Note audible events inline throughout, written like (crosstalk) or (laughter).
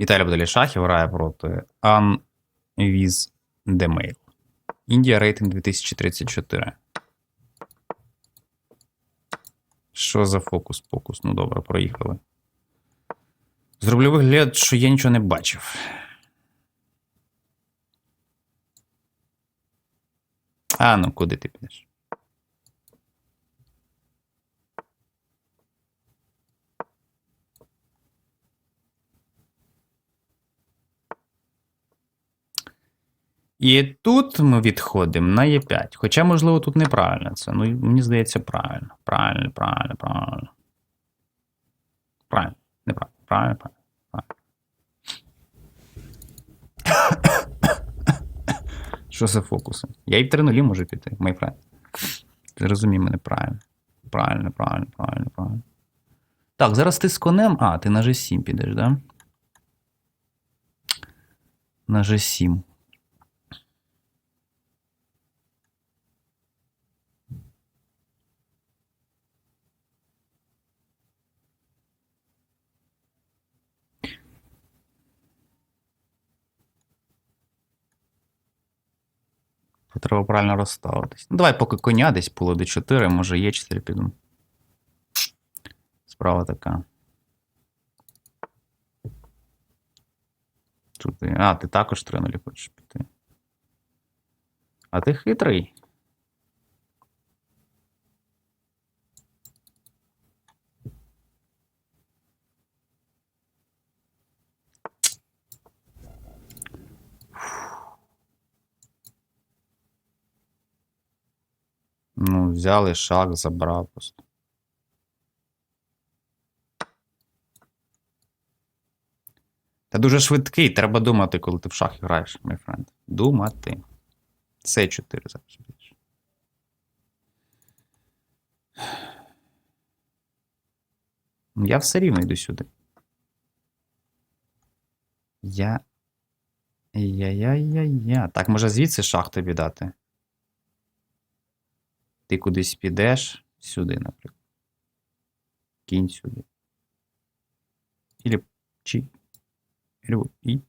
Віталій Баделі Шахів грає проти Ан Віз Демейл. Індія рейтинг 2034. Що за фокус-покус? Ну добре, проїхали. Зроблю вигляд, що я нічого не бачив. А, ну куди ти підеш? І тут ми відходимо на Е5. Хоча, можливо, тут неправильно це. Ну, мені здається, правильно. Правильно, правильно, правильно. Правильно, неправильно, правильно, правильно. правильно. Що за фокуси? Я і в 3 нулі можу піти, май френд. Ти розумій мене правильно. Правильно, правильно, правильно, правильно. Так, зараз ти з конем. А, ти на G7 підеш, да? На G7. Треба правильно розставитись. Ну, давай, поки коня десь було до 4, може є 4 піду. Справа така. А, ти також 3-0 хочеш піти. А ти хитрий. Ну, взяли шаг, забрав просто. Та дуже швидкий, треба думати, коли ти в шахи граєш, мій френд. Думати. Це 4 зараз більше. Я все рівно йду сюди. Я. Я-я-я-я. Так, може звідси шах тобі дати? Ти кудись підеш сюди, наприклад. Кінь сюди. Ілі чи. І.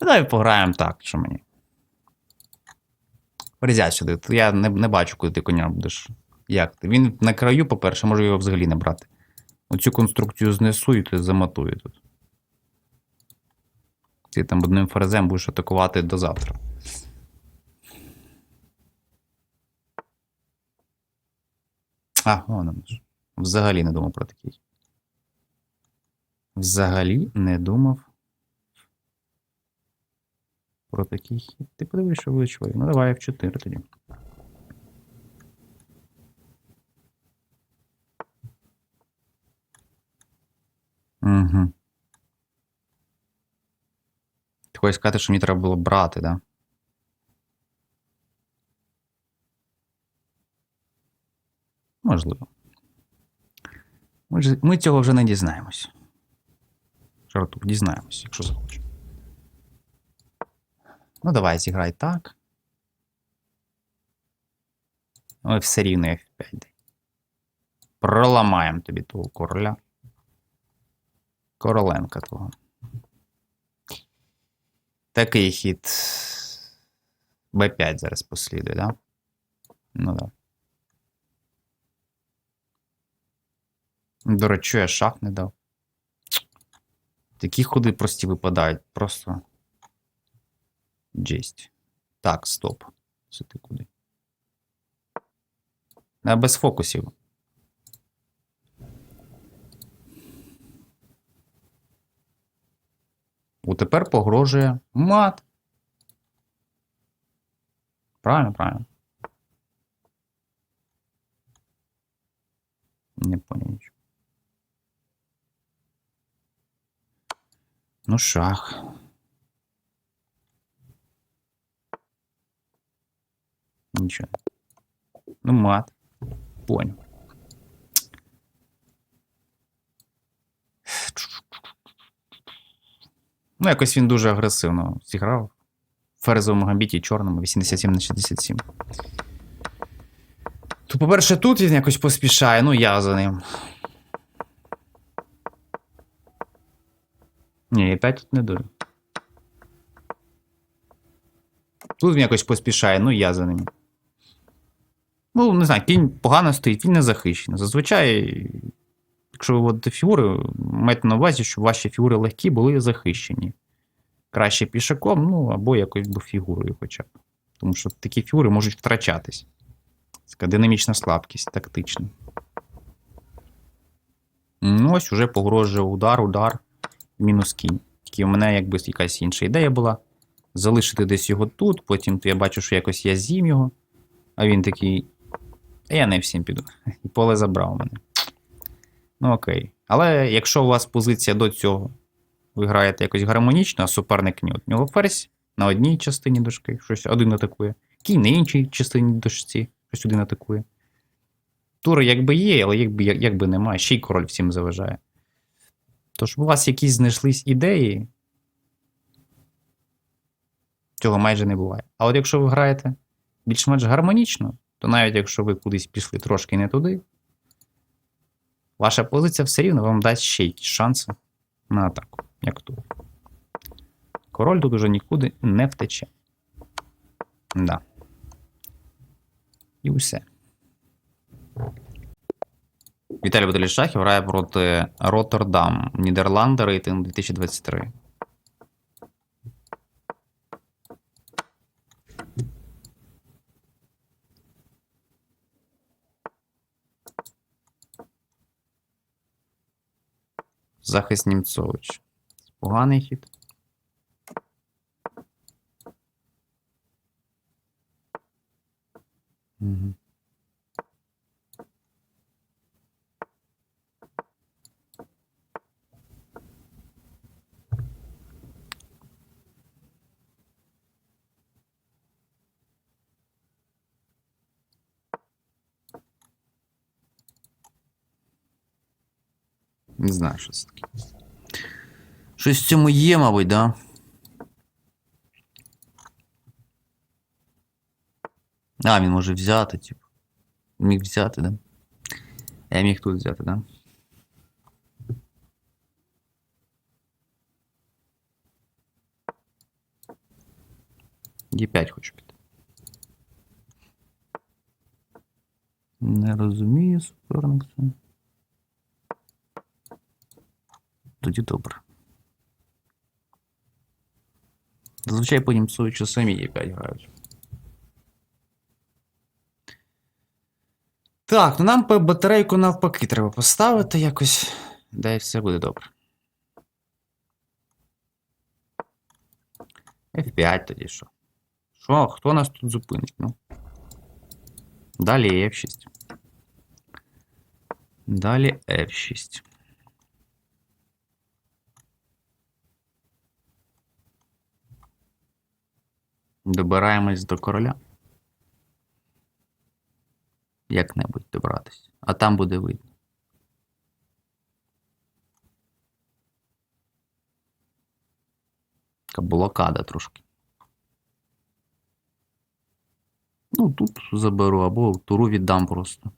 Давай пограємо так, що мені. Порізять сюди. Я не, не бачу, куди ти коня будеш. Як ти? Він на краю, по-перше, можу його взагалі не брати. Оцю конструкцію знесу і ти замотую тут. Ти там одним ферзем будеш атакувати до завтра. А, вон ж. Взагалі не думав про такий. Взагалі не думав про такий. Ти подивись, що буде чоловік. Ну давай F4 тоді. Угу. Ти сказати, що мені треба було брати, да? Можливо. Ми, цього вже не дізнаємось. Жарту, дізнаємось, якщо захочемо. Ну, давай зіграй так. Ой, все рівно F5. Проламаємо тобі того короля. Короленка твого. Такий хід. Б5 зараз послідує, да? Ну да. До речі, я шах не дав. Такі ходи прості випадають. Просто. Джесть. Так, стоп. Це ти куди? А без фокусів. Тепер погрожує мат. Правильно, правильно. Не понял нічого. Ну, шах. Нічого. Ну, мат. Понял. Ну, якось він дуже агресивно зіграв. В ферзовому гамбіті чорному 87 на 67. по-перше, тут він якось поспішає, ну я за ним. Ні, Е5 тут не дуже. Тут він якось поспішає, ну я за ним. Ну, не знаю, кінь погано стоїть, він не захищений. Зазвичай, якщо ви фігури, майте на увазі, щоб ваші фігури легкі були захищені. Краще пішаком, ну або якось фігурою хоча б. Тому що такі фігури можуть втрачатись. Така динамічна слабкість, тактична. Ну, ось уже погрожує удар, удар, мінус кінь. Тільки у мене якби якась інша ідея була. Залишити десь його тут, потім я бачу, що якось я з'їм його. А він такий. А я не всім піду. (laughs) І поле забрав мене. Ну окей. Але якщо у вас позиція до цього, ви граєте якось гармонічно, а суперник ні. От нього ферзь на одній частині дошки, щось один атакує. Кінь на іншій частині дошці, щось один атакує. Тури якби є, але якби, як- якби немає, ще й король всім заважає. Тож у вас якісь знайшлись ідеї, цього майже не буває. А от якщо ви граєте більш-менш гармонічно, то навіть якщо ви кудись пішли трошки не туди, ваша позиція все рівно вам дасть ще якісь шанси на атаку, як тут. Король тут уже нікуди не втече. Да. І усе. Віталій Баталішахів грає проти Роттердам, Нідерланди, рейтинг 2023. Захист Німцович. Поганий хід. Угу. Не знаю, що це таке. Щось в цьому є, мабуть, да? А, він може взяти, типу. Міг взяти, да? Я міг тут взяти, да? Є5 хочу піти. Не розумію, суперник це. Тоді добре. Зазвичай по німцовичу самі є 5 грають. Так, ну нам батарейку навпаки треба поставити якось. Да і все буде добре. F5 тоді що? Що? Хто нас тут зупинить? Ну? Далі F6. Далі F6. Добираємось до короля. Як-небудь добратись. А там буде видно. Така блокада трошки. Ну, тут заберу, або туру віддам просто.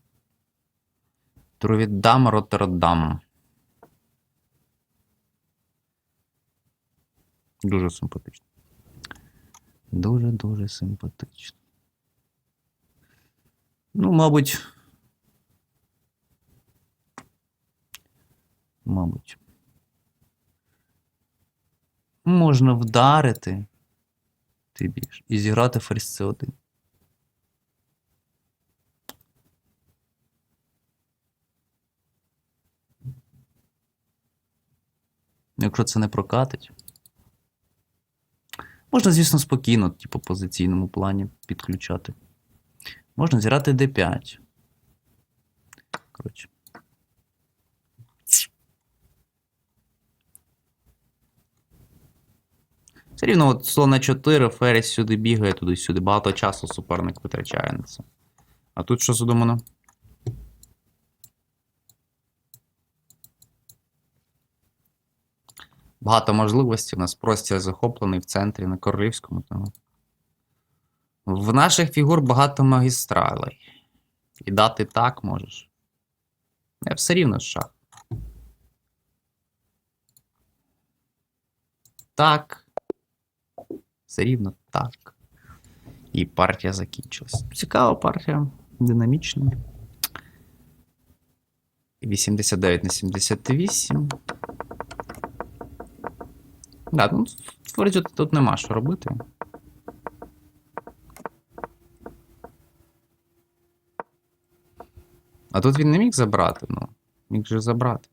Туру віддам Роттердам. Дуже симпатично. Дуже-дуже симпатично. Ну, мабуть. Мабуть. Можна вдарити тобі ж і зіграти ферзь c1. Якщо це не прокатить. Можна, звісно, спокійно, типу, по позиційному плані підключати. Можна зіграти d5. Коротше. Все рівно, от слона 4, ферзь сюди бігає, туди-сюди. Багато часу суперник витрачає на це. А тут що задумано? Багато можливостей. У нас простір захоплений в центрі на Королівському. Тому. В наших фігур багато магістралей. І дати так можеш. Не, все рівно шах. Так. Все рівно так. І партія закінчилась. Цікава партія. Динамічна. 89 на 78. Да, ну, ферзю тут нема що робити. А тут він не міг забрати, ну. Міг же забрати.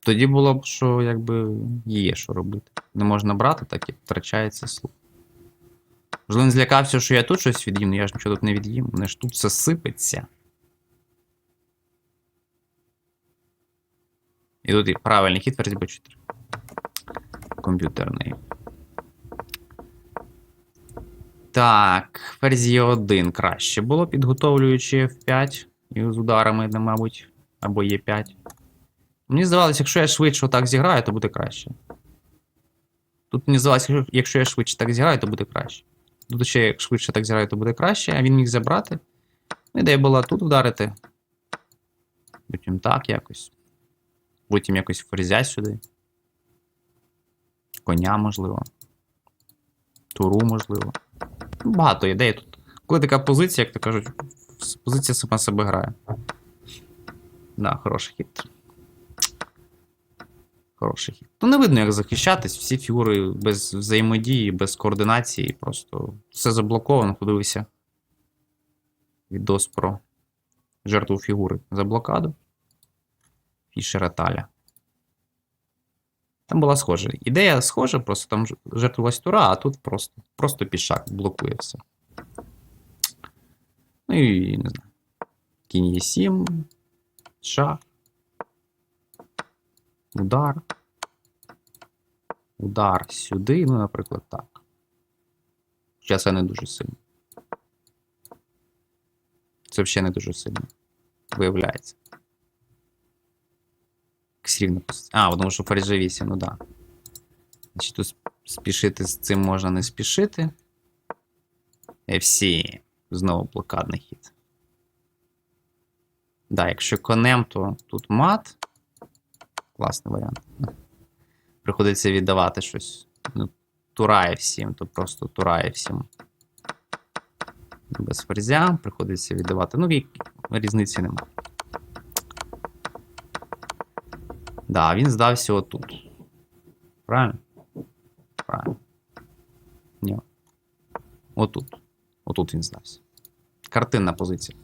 Тоді було б, що якби є що робити. Не можна брати, так і втрачається слух. Можливо, він злякався, що я тут щось від'їм, ну я ж нічого тут не від'їм. Мене ж тут все сипеться. І тут і правильний хід ферзь b4. Комп'ютерний. Так, ферзь Е1 краще було, підготовлюючи F5 і з ударами, мабуть, або Е5. Мені здавалося, якщо я швидше так зіграю, то буде краще. Тут мені здавалося, якщо я швидше так зіграю, то буде краще. Тут ще як швидше так зіграю, то буде краще, а він міг забрати. Ну, Ідея була тут вдарити. Потім так якось. Потім якось ферзя сюди. Коня, можливо. Туру, можливо. Багато ідей тут. Коли така позиція, як то кажуть, позиція сама себе грає. Да, хороший хід. Хороший хід. Ну, не видно, як захищатись. Всі фігури без взаємодії, без координації. Просто все заблоковано, подивися. Відос про жертву фігури за блокаду. Фішера Таля. Там була схожа. Ідея схожа, просто там жертвувалась тура, а тут просто, просто пішак блокує все. Ну і не знаю. Кінь є 7, шах. Удар. Удар сюди, ну, наприклад, так. Хоча це не дуже сильно. Це взагалі не дуже сильно. Виявляється. Якась рівна позиція. А, тому що 8, ну да. Значить, тут спішити з цим можна не спішити. FC. Знову блокадний хід. Да, якщо конем, то тут мат. Класний варіант. Приходиться віддавати щось. Ну, турає всім, то просто турає всім. Без ферзя приходиться віддавати. Ну, різниці немає. Да, він здався отут. Правильно? Правильно. Ні. Отут. Отут він здався. Картинна позиція.